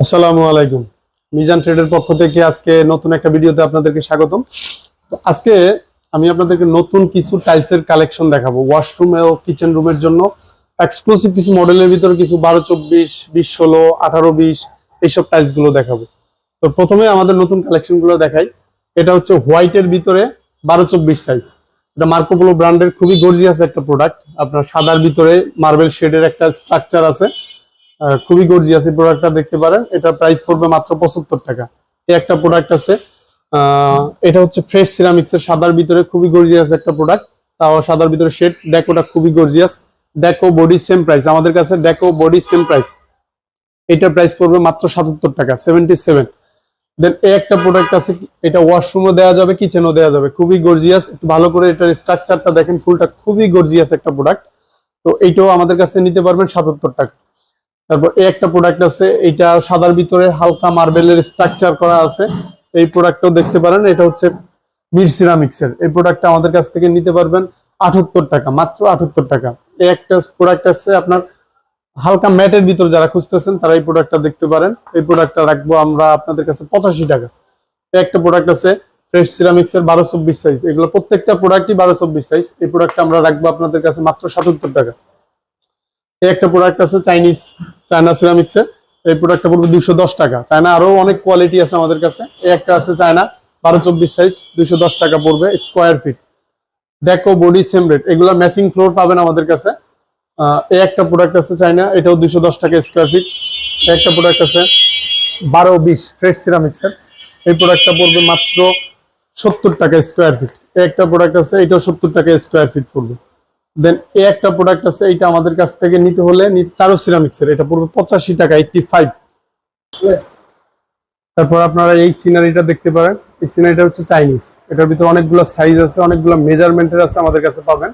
আসসালামু আলাইকুম। মিজান ট্রেডের পক্ষ থেকে আজকে নতুন একটা ভিডিওতে আপনাদেরকে স্বাগতম। আজকে আমি আপনাদেরকে নতুন কিছু টাইলসের কালেকশন দেখাবো। ওয়াশরুম ও কিচেন রুমের জন্য। এক্সক্লুসিভ কিছু মডেলের ভিতরে কিছু বারো, চব্বিশ, বিশ, ষোলো, আঠারো, বিশ এইসব টাইলসগুলো দেখাবো। তো প্রথমে আমাদের নতুন কালেকশনগুলো দেখাই। এটা হচ্ছে হোয়াইটের ভিতরে বারো, চব্বিশ সাইজ এটা মার্কোপোলো ব্র্যান্ডের খুবই গর্জিয়াস একটা প্রোডাক্ট আপনার সাদার ভিতরে মার্বেল শেডের একটা স্ট্রাকচার আছে। খুবই গর্জিয়াস এই প্রোডাক্টটা দেখতে পারেন। এটা প্রাইস পড়বে মাত্র পঁচাত্তর টাকা। এই একটা প্রোডাক্ট আছে এটা হচ্ছে ফ্রেশ সিরামিক্সের সাদার ভিতরে খুবই গর্জিয়াস একটা প্রোডাক্ট তাও সাদার ভিতরে শেড ডেকোটা খুবই gorgeous deco body same price আমাদের কাছে ডেকো বডি সেম প্রাইস এটার প্রাইস পড়বে মাত্র সাতাত্তর টাকা সেভেন্টি সেভেন দেন এই একটা প্রোডাক্ট আছে, এটা ওয়াশরুমও দেওয়া যাবে কিচেনও দেওয়া যাবে। খুবই গর্জিয়াস একটু ভালো করে এটার স্ট্রাকচারটা দেখেন, ফুলটা খুবই গর্জিয়াস একটা প্রোডাক্ট তো এইটাও আমাদের কাছে নিতে পারবেন সাতাত্তর টাকা। তারপর এই একটা প্রোডাক্ট আছে, এটা সাদার ভিতরে হালকা মার্বেলের স্ট্রাকচার করা আছে। এই প্রোডাক্টটাও দেখতে পারেন, এটা হচ্ছে মির সিরামিক্স এর। এই প্রোডাক্টটা আমাদের কাছ থেকে নিতে পারবেন আটাত্তর টাকা, মাত্র আটাত্তর টাকা। এই একটা প্রোডাক্ট আছে আপনার হালকা ম্যাটের ভিতর যারা খুঁজতেছেন, তারা এই প্রোডাক্টটা দেখতে পারেন। এই প্রোডাক্টটা রাখব আমরা আপনাদের কাছে পঁচাশি টাকা। একটা প্রোডাক্ট আছে ফ্রেশ সিরামিক্স এর বারো চব্বিশ সাইজ এগুলো প্রত্যেকটা প্রোডাক্টই বারো চব্বিশ সাইজ এই প্রোডাক্টটা আমরা রাখব আপনাদের কাছে মাত্র সাতাত্তর টাকা। এই একটা প্রোডাক্ট আছে চাইনিজ চায়না সিরামিক্স এই প্রোডাক্টটা পড়বে দুশো দশ টাকা। চায়না আরও অনেক কোয়ালিটি আছে আমাদের কাছে। এই একটা আছে চায়না বারো চব্বিশ সাইজ দুশো দশ টাকা পড়বে square feet deco body same rate এগুলো ম্যাচিং ফ্লোর পাবেন আমাদের কাছে। এই একটা প্রোডাক্ট আছে চায়না এটাও দুশো দশ টাকা স্কোয়ার ফিট একটা প্রোডাক্ট আছে বারো বিশ ফ্রেশ সিরামিক্স এর। এই প্রোডাক্টটা পড়বে মাত্র সত্তর টাকা স্কোয়ার ফিট একটা প্রোডাক্ট আছে, এটাও সত্তর টাকা স্কোয়ার ফিট পড়বে। দেন এই একটা প্রোডাক্ট আছে এটা আমাদের কাছ থেকে নিতে হলে চারো সিরামিক্স এর, এটা পড়বে পঁচাশি টাকা এইটটি ফাইভ তারপর আপনারা এই সিনারিটা দেখতে পারেন। এই সিনারিটা হচ্ছে চাইনিজ এটার ভিতরে অনেকগুলো সাইজ আছে, অনেকগুলো মেজারমেন্টের আছে আমাদের কাছে পাবেন।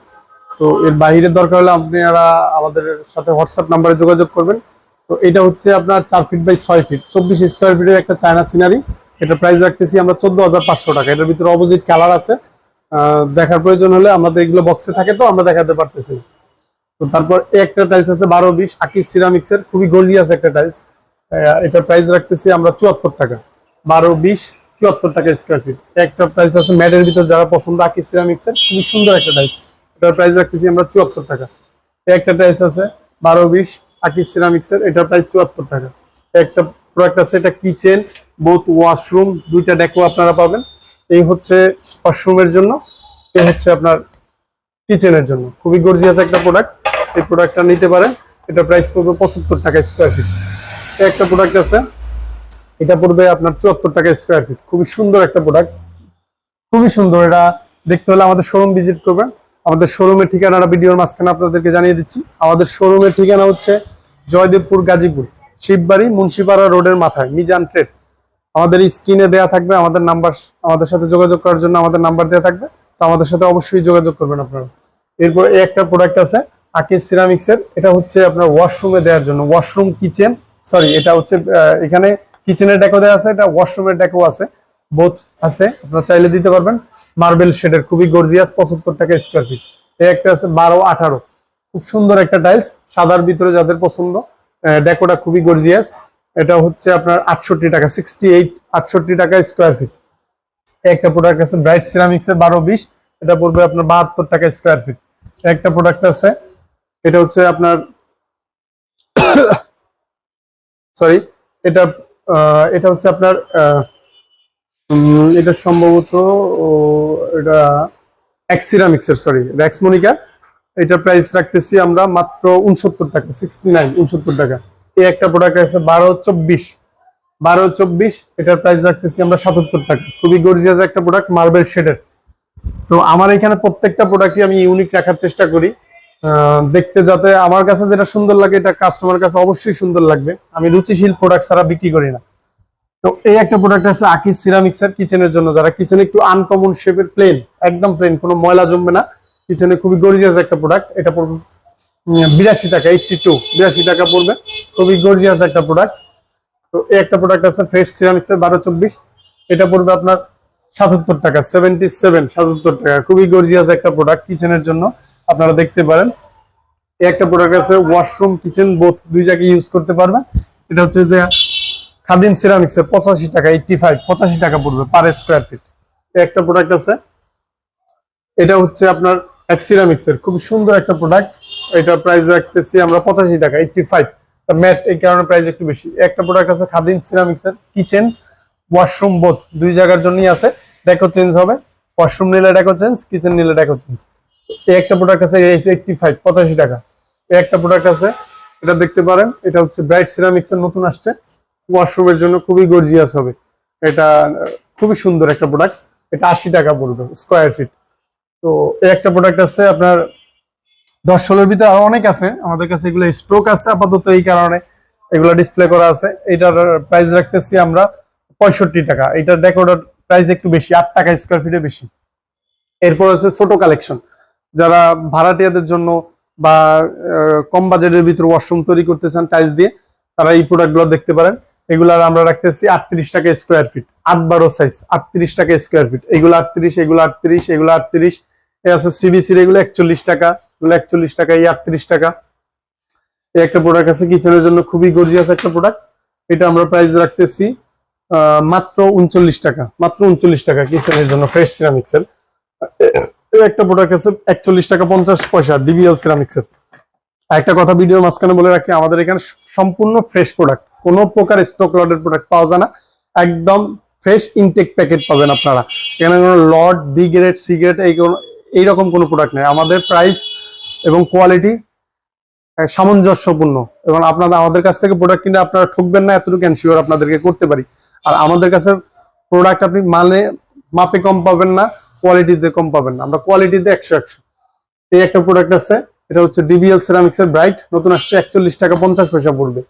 তো এর বাইরে দরকার হলে আপনারা আমাদের সাথে হোয়াটসঅ্যাপ নাম্বারে যোগাযোগ করবেন। তো এটা হচ্ছে আপনার চার ফিট বাই ছয় ফিট চব্বিশ স্কোয়ার ফিটের একটা চায়না সিনারি এটা প্রাইস রাখতেছি আমরা চোদ্দ হাজার পাঁচশো টাকা। এটার ভিতরে অপোজিট কালার আছে। দেখার প্রয়োজন হলে আমাদের এগুলো বক্সে থাকে তো, আমরা দেখাতে পারতেছি। তো তারপর একটা টাইলস আছে বারো বিশ আকিস সিরামিক্স এর, খুবই গর্জিয়াস একটা টাইলস এটার প্রাইস রাখতেছি আমরা চুয়াত্তর টাকা। বারো বিশ, চুয়াত্তর টাকা স্কোয়ার ফিট একটা টাইলস আছে ম্যাটের ভিতর যারা পছন্দ আকিস সিরামিক্স এর, খুবই সুন্দর একটা টাইলস এটার প্রাইস রাখতেছি আমরা চুয়াত্তর টাকা। একটা টাইলস আছে বারো বিশ আকিস সিরামিক্স এর, এটার প্রাইস চুয়াত্তর টাকা। একটা প্রোডাক্ট আছে, এটা কিচেন বোথ ওয়াশরুম দুইটা ডেকো আপনারা পাবেন। এই হচ্ছে ওয়াশরুমের জন্য, এই হচ্ছে আপনার কিচেনের জন্য। খুবই গর্জিয়াস একটা প্রোডাক্ট এই প্রোডাক্টটা নিতে পারেন। এটা প্রাইস পড়বে পঁচাত্তর টাকা স্কোয়ার ফিট একটা প্রোডাক্ট আছে। এটা পড়বে আপনার চুয়াত্তর টাকা স্কোয়ার ফিট খুবই সুন্দর একটা প্রোডাক্ট খুবই সুন্দর। এটা দেখতে হলে আমাদের শোরুম ভিজিট করবেন। আমাদের শোরুমের ঠিকানাটা ভিডিওর মাঝখানে আপনাদেরকে জানিয়ে দিচ্ছি। আমাদের শোরুমের ঠিকানা হচ্ছে জয়দেবপুর গাজীপুর, শিববাড়ি, মুন্সিপাড়া রোডের মাথায়, মিজান ট্রেড আমাদের স্ক্রিনে দেয়া থাকবে, আমাদের নাম্বার, আমাদের সাথে যোগাযোগ করার জন্য আমাদের নাম্বার দেওয়া থাকবে। তো আমাদের সাথে অবশ্যই যোগাযোগ করবেন আপনারা। এরপর এই একটা প্রোডাক্ট আছে আকিস সিরামিক্স এর। এটা হচ্ছে আপনার ওয়াশরুমে দেওয়ার জন্য। ওয়াশরুম কিচেন সরি এটা হচ্ছে এখানে কিচেনের ডেকো দেওয়া আছে, এটা ওয়াশরুমের ডেকো আছে। বোথ আছে, আপনারা চাইলে দিতে পারবেন। মার্বেল শেডের খুবই গর্জিয়াস পঁচাত্তর টাকা স্কোয়ার ফিট এই একটা আছে বারো আঠারো। খুব সুন্দর একটা টাইলস সাদার ভিতরে যাদের পছন্দ ডেকোটা খুবই গর্জিয়াস এটা হচ্ছে আপনার আটষট্টি টাকা সিক্সটি এইট আটষট্টি টাকা স্কোয়ার ফিট একটা প্রোডাক্ট আছে ব্রাইট সিরামিক্স এর বারো বিশ, এটা পড়বে আপনার বাহাত্তর টাকা স্কোয়ার ফিট একটা প্রোডাক্ট আছে, এটা হচ্ছে আপনার সরি এটা এটা হচ্ছে আপনার এটা সম্ভবত এটা এক্সিরামিক্স এর সরি র্যাক্সমনিকা এটা প্রাইস রাখতেছি আমরা মাত্র উনসত্তর টাকা সিক্সটি নাইন উনসত্তর টাকা। এই একটা প্রোডাক্ট আছে বারো চব্বিশ। বারো চব্বিশ, এটার প্রাইস রাখতেছি আমরা সাতাত্তর টাকা। খুবই গর্জিয়াস একটা প্রোডাক্ট মার্বেল শেডের তো আমার এখানে প্রত্যেকটা প্রোডাক্টই আমি ইউনিক রাখার চেষ্টা করি। দেখতে যাতে আমার কাছে যেটা সুন্দর লাগে, এটা কাস্টমার কাছে অবশ্যই সুন্দর লাগবে। আমি রুচিশীল প্রোডাক্ট ছাড়া বিক্রি করি না। তো এই একটা প্রোডাক্ট আছে আকিস সিরামিক্সার কিচেনের জন্য। যারা কিচেনে একটু আনকমন শেপের প্লেন একদম প্লেন কোনো ময়লা জমবে না। কিচেনে খুবই গর্জিয়াস একটা প্রোডাক্ট এটা বিরাশি টাকা এইটটি টু বিরাশি টাকা পড়বে। খুবই গর্জিয়াস একটা প্রোডাক্ট তো এই একটা প্রোডাক্ট আছে ফ্রেশ সিরামিক্স এর বারো চব্বিশ। এটা পড়বে আপনার সাতাত্তর টাকা সেভেন্টি সেভেন সাতাত্তর টাকা। খুবই গর্জিয়াস একটা প্রোডাক্ট কিচেনের জন্য, আপনারা দেখতে পারেন। এই একটা প্রোডাক্ট আছে ওয়াশরুম কিচেন বোথ দুই জায়গায় ইউজ করতে পারবেন। এটা হচ্ছে যে খাদিম সিরামিক্স এর পঁচাশি টাকা এইটটি ফাইভ পঁচাশি টাকা পড়বে পার স্কোয়ার ফিট একটা প্রোডাক্ট আছে। এটা হচ্ছে আপনার এক সিরামিক্স এর খুব সুন্দর একটা প্রোডাক্ট এটা প্রাইস রাখতেছি আমরা পঁচাশি টাকা এইটটি ফাইভ ম্যাট এই কারণে প্রাইস একটু বেশি। একটা প্রোডাক্ট আছে খাদিম সিরামিক্স এর কিচেন ওয়াশরুম বোথ দুই জায়গার জন্যই আছে ডেকো চেঞ্জ হবে। ওয়াশরুম নিলে ডেকো চেঞ্জ কিচেন নিলে ডেকো চেঞ্জ এই একটা প্রোডাক্ট আছে এইটটি ফাইভ পঁচাশি টাকা। এই একটা প্রোডাক্ট আছে, এটা দেখতে পারেন, এটা হচ্ছে ব্রাইট সিরামিক্স এর নতুন আসছে। ওয়াশরুমের জন্য খুবই গর্জিয়াস হবে। এটা, খুবই সুন্দর একটা প্রোডাক্ট এটা আশি টাকা পড়বে স্কোয়ার ফিট তো একটা প্রোডাক্ট আছে আপনার দশ ষোলোর ভিতরে আরও অনেক আছে। আমাদের কাছে এগুলো স্ট্রোক আছে আপাতত এই কারণে এগুলো ডিসপ্লে করা আছে। এটার প্রাইস রাখতেছি আমরা পঁয়ষট্টি টাকা। এটার ডেকোডার প্রাইস একটু বেশি, আট টাকা স্কোয়ার ফিটে বেশি। এরপর হচ্ছে ছোট কালেকশন যারা ভাড়াটিয়াদের জন্য বা কম বাজেটের ভিতরে ওয়াশরুম তৈরি করতে চান টাইলস দিয়ে, তারা এই প্রোডাক্টগুলো দেখতে পারেন। এগুলার আমরা রাখতেছি আটত্রিশ টাকা স্কোয়ার ফিট আট বারো সাইজ আটত্রিশ টাকা স্কোয়ার ফিট এগুলো আটত্রিশ এগুলো আটত্রিশ এগুলো আটত্রিশ। এ আছে সিবিসির এগুলো একচল্লিশ টাকা, এগুলো একচল্লিশ টাকা, এই আটত্রিশ টাকা। এই একটা প্রোডাক্ট আছে কিচেনের জন্য খুবই গর্জিয়াস একটা প্রোডাক্ট এটা আমরা প্রাইস রাখতেছি মাত্র উনচল্লিশ টাকা, মাত্র উনচল্লিশ টাকা কিচেনের জন্য ফ্রেশ সিরামিক্স এর। এই একটা প্রোডাক্ট আছে একচল্লিশ টাকা পঞ্চাশ পয়সা ডিবিএল সিরামিক্স এর। একটা কথা ভিডিওর মাঝখানে বলে রাখি, আমাদের এখানে সম্পূর্ণ ফ্রেশ প্রোডাক্ট কোনো প্রকার স্টক লটের প্রোডাক্ট পাওয়া যায় না। একদম ফ্রেশ ইনটেক প্যাকেট পাবেন আপনারা। এখানে কোনো lot B grade C grade এই এইরকম কোনো প্রোডাক্ট নেই। আমাদের প্রাইস এবং কোয়ালিটি সামঞ্জস্যপূর্ণ। এবং আপনারা আমাদের কাছ থেকে প্রোডাক্ট কিনে আপনারা ঠকবেন না, এতটুকু এনশিওর আপনাদেরকে করতে পারি। আর আমাদের কাছে প্রোডাক্ট আপনি মানে মাপে কম পাবেন না কোয়ালিটিতে কম পাবেন না। আমরা কোয়ালিটিতে একশো একশো। এই একটা প্রোডাক্ট আছে, এটা হচ্ছে ডিবিএল সিরামিক্স এর ব্রাইট নতুন আসছে একচল্লিশ টাকা পঞ্চাশ পয়সা পড়বে।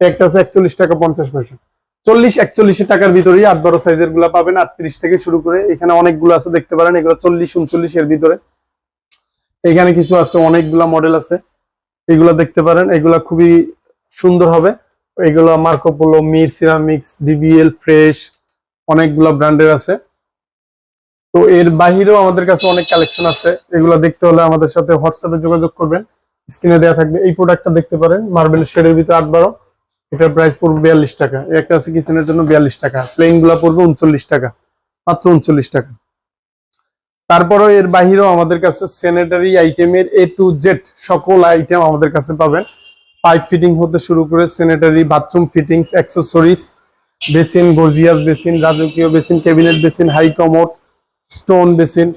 একটা আছে একচল্লিশ টাকা পঞ্চাশ পয়সা। চল্লিশ একচল্লিশ টাকার ভিতরেই আট বারো সাইজেরগুলা পাবেন। আটত্রিশ থেকে শুরু করে এখানে অনেকগুলো আছে, দেখতে পারেন, এগুলো চল্লিশ উনচল্লিশ এর ভিতরে। এখানে কিছু আছে, অনেকগুলা মডেল আছে। এগুলা দেখতে পারেন, এগুলা খুবই সুন্দর হবে। এগুলো Marco Polo Mir ceramics DBL fresh অনেকগুলো ব্র্যান্ডের আছে। তো এর বাহিরেও আমাদের কাছে অনেক কালেকশন আছে। এগুলো দেখতে হলে আমাদের সাথে হোয়াটসঅ্যাপে যোগাযোগ করবেন। স্ক্রিনে দেওয়া থাকবে এই প্রোডাক্টটা দেখতে পারেন। মার্বেল শেডের ভিতরে আট বারো এটার প্রাইস পড়বে বিয়াল্লিশ টাকা। একটা আছে কিচেনের জন্য বিয়াল্লিশ টাকা প্লেনগুলা পড়বে উনচল্লিশ টাকা, মাত্র উনচল্লিশ টাকা। তারপরেও এর বাহিরেও আমাদের কাছে স্যানিটারি আইটেমের এ টু জেড সকল আইটেম আমাদের কাছে পাবেন। পাইপ ফিটিং হতে শুরু করে sanitary bathroom fittings accessories basin, gorgeous basin, রাজকীয় basin cabinet basin high commode stone basin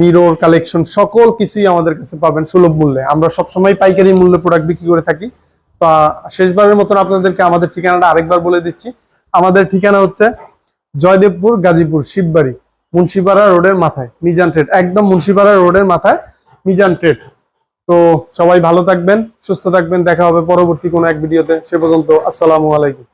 mirror collection সকল কিছুই আমাদের কাছে পাবেন সুলভ মূল্যে। আমরা সবসময় পাইকারি মূল্যে প্রোডাক্ট বিক্রি করে থাকি। তা শেষবারের মতন আপনাদেরকে আমাদের ঠিকানাটা আরেকবার বলে দিচ্ছি। আমাদের ঠিকানা হচ্ছে জয়দেবপুর, গাজীপুর, শিববাড়ি, মুন্সিপাড়া রোডের মাথায়, মিজান ট্রেড, একদম মুন্সিপাড়া রোডের মাথায়, মিজান ট্রেড। তো সবাই ভালো থাকবেন, সুস্থ থাকবেন, দেখা হবে পরবর্তী কোনো এক ভিডিওতে, সে পর্যন্ত আসসালামু আলাইকুম।